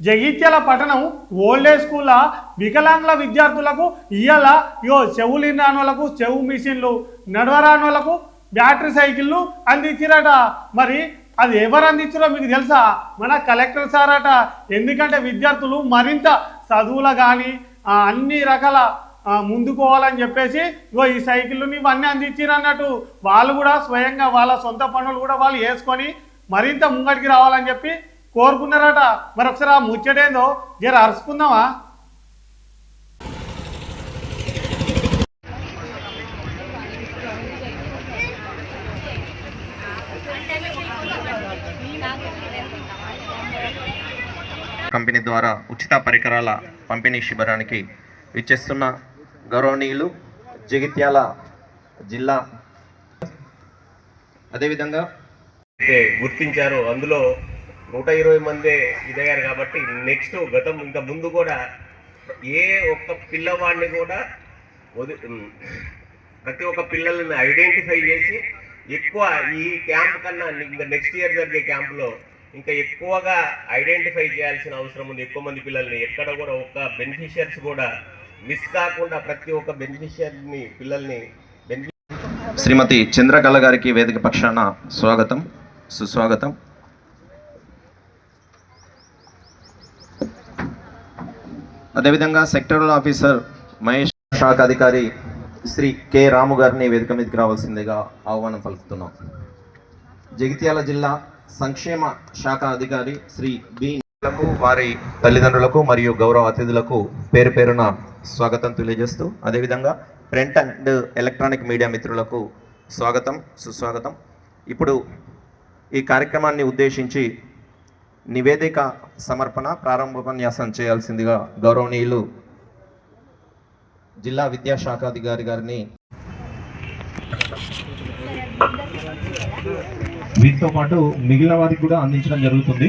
జగిత్యాల పట్టణం ఓల్డేజ్ స్కూల్ల వికలాంగుల విద్యార్థులకు ఇయ్యాల. ఇగో చెవులు రాని వాళ్ళకు చెవు మిషన్లు నడవరాని వాళ్ళకు బ్యాటరీ సైకిళ్ళు అందించిరట. మరి అది ఎవరు అందించారో మీకు తెలుసా? మన కలెక్టర్ సార్ అట ఎందుకంటే విద్యార్థులు మరింత చదువుల కానీ అన్ని రకాల ముందుకోవాలని చెప్పేసి ఇగో ఈ సైకిళ్ళు ఇవన్నీ అందించారు అన్నట్టు వాళ్ళు కూడా స్వయంగా వాళ్ళ సొంత పనులు కూడా వాళ్ళు వేసుకొని మరింత ముంగడికి రావాలని చెప్పి కోరుకున్నారట. మరి ఒకసారి ఆ ముచ్చటేందో జర అరుచుకుందామా? కంపెనీ ద్వారా ఉచిత పరికరాల పంపిణీ శిబిరానికి ఇచ్చేస్తున్న గౌరవనీయులు జగిత్యాల జిల్లా. అదేవిధంగా గుర్తించారో. అందులో నూట ఇరవై మందే ఇదయ్యారు కాబట్టి నెక్స్ట్ గతం ఇంకా ముందు కూడా ఏ ఒక్క పిల్లవాడిని కూడా వది ప్రతి ఒక్క పిల్లల్ని ఐడెంటిఫై చేసి ఎక్కువ ఈ క్యాంప్ కన్నా ఇంకా నెక్స్ట్ ఇయర్ జరిగే క్యాంపులో ఇంకా ఎక్కువగా ఐడెంటిఫై చేయాల్సిన అవసరం ఉంది. ఎక్కువ మంది పిల్లల్ని ఎక్కడ కూడా ఒక్క బెనిఫిషియర్స్ కూడా మిస్ కాకుండా ప్రతి ఒక్క బెనిఫిషియర్ని పిల్లల్ని శ్రీమతి చంద్రకళ గారికి వేదిక పక్షాన స్వాగతం సుస్వాగతం. అదేవిధంగా సెక్టరల్ ఆఫీసర్ మహేష్ శాఖ అధికారి శ్రీ కె రాము గారిని వేదిక మీదకి రావాల్సిందిగా ఆహ్వానం పలుకుతున్నాం. జగిత్యాల జిల్లా సంక్షేమ శాఖ అధికారి శ్రీ బిలకు వారి తల్లిదండ్రులకు మరియు గౌరవ అతిథులకు పేరు పేరున స్వాగతం తెలియజేస్తూ అదేవిధంగా ప్రింట్ అండ్ ఎలక్ట్రానిక్ మీడియా మిత్రులకు స్వాగతం సుస్వాగతం. ఇప్పుడు ఈ కార్యక్రమాన్ని ఉద్దేశించి నివేదిక సమర్పణ ప్రారంభోపన్యాసం చేయాల్సిందిగా గౌరవనీయులు జిల్లా విద్యాశాఖ అధికారి గారిని వీటితో పాటు మిగిలిన వారికి కూడా అందించడం జరుగుతుంది.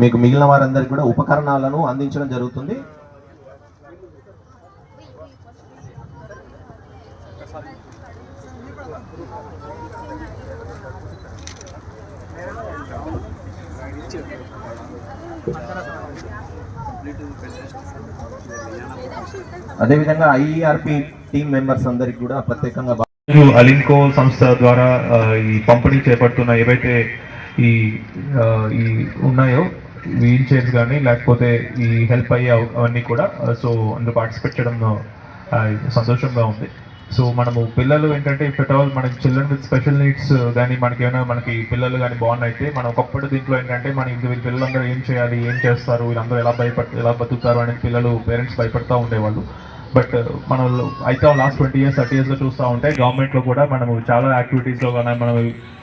మీకు మిగిలిన వారందరికీ కూడా ఉపకరణాలను అందించడం జరుగుతుంది. అదేవిధంగా ఐఆర్పి టీం మెంబర్స్ అందరికి కూడా ప్రత్యేకంగా అలిన్కో సంస్థ ద్వారా ఈ పంపిణీ చేపడుతున్న ఏవైతే ఈ ఈ ఉన్నాయో వీల్ చైర్స్ కానీ లేకపోతే ఈ హెల్ప్ అయ్యే అవన్నీ కూడా సో అందులో పార్టిసిపేట్ చేయడం సంతోషంగా ఉంది. సో మనము పిల్లలు ఏంటంటే ఇఫ్ ఎట్ ఆల్ మనకి చిల్డ్రన్ విత్ స్పెషల్ నీడ్స్ కానీ మనకి ఏమైనా మనకి పిల్లలు కానీ బాగున్నాయి అయితే మనం ఒకప్పుడు దీంట్లో ఏంటంటే మన ఇంటి వీళ్ళ పిల్లలందరూ ఏం చేయాలి ఏం చేస్తారు వీళ్ళందరూ ఎలా భయపడ ఎలా బతుకుతారు అనేది పిల్లలు పేరెంట్స్ భయపడతా ఉండేవాళ్ళు. బట్ మనం అయితే లాస్ట్ ట్వంటీ ఇయర్స్ థర్టీ ఇయర్స్లో చూస్తూ ఉంటే గవర్నమెంట్లో కూడా మనము చాలా యాక్టివిటీస్లో కానీ మనం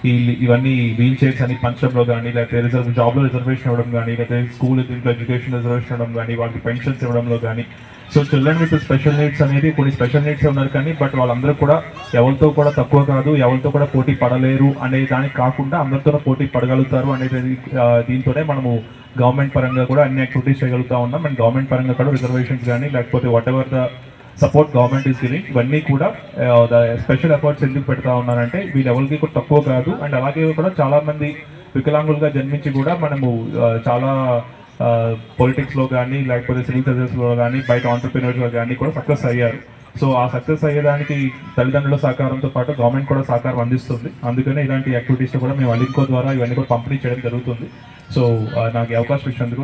ఈ ఇవన్నీ వీల్ చైర్స్ అని పంచడంలో కానీ లేకపోతే రిజర్వ్ జాబ్లో రిజర్వేషన్ ఇవ్వడం కానీ లేకపోతే స్కూల్ దీంట్లో ఎడ్యుకేషన్ రిజర్వేషన్ ఇవ్వడం కానీ వాళ్ళకి పెన్షన్స్ ఇవ్వడంలో కానీ so children with special needs అనేది కొన్ని స్పెషల్ నీడ్స్ ఉన్నారు కానీ బట్ వాళ్ళందరూ కూడా ఎవరితో కూడా తక్కువ కాదు ఎవరితో కూడా పోటీ పడలేరు అనే దానికి కాకుండా అందరితో పోటీ పడగలుగుతారు అనేది దీంతోనే మనము గవర్నమెంట్ పరంగా కూడా అన్ని యాక్టివిటీస్ చేయగలుగుతా ఉన్నాం. అండ్ గవర్నమెంట్ పరంగా కూడా రిజర్వేషన్స్ కానీ లేకపోతే whatever the support government is giving ఇవన్నీ కూడా uh, స్పెషల్ ఎఫర్ట్స్ ఎందుకు పెడతా ఉన్నారంటే వీళ్ళు ఎవరికి కూడా తక్కువ కాదు. అండ్ అలాగే కూడా చాలామంది వికలాంగులుగా జన్మించి కూడా మనము uh, చాలా uh, పొలిటిక్స్లో కానీ లేకపోతే సివిల్ సర్వీసెస్లో కానీ బయట ఆంటర్ప్రినర్స్లో కానీ కూడా సక్సెస్ అయ్యారు. సో ఆ సక్సెస్ అయ్యేదానికి తల్లిదండ్రుల సహకారంతో పాటు గవర్నమెంట్ కూడా సహకారం అందిస్తుంది. అందుకనే ఇలాంటి యాక్టివిటీస్ కూడా మేము అలింకో ద్వారా ఇవన్నీ కూడా పంపిణీ చేయడం జరుగుతుంది. సో నాకు అవకాశం ఇచ్చినందుకు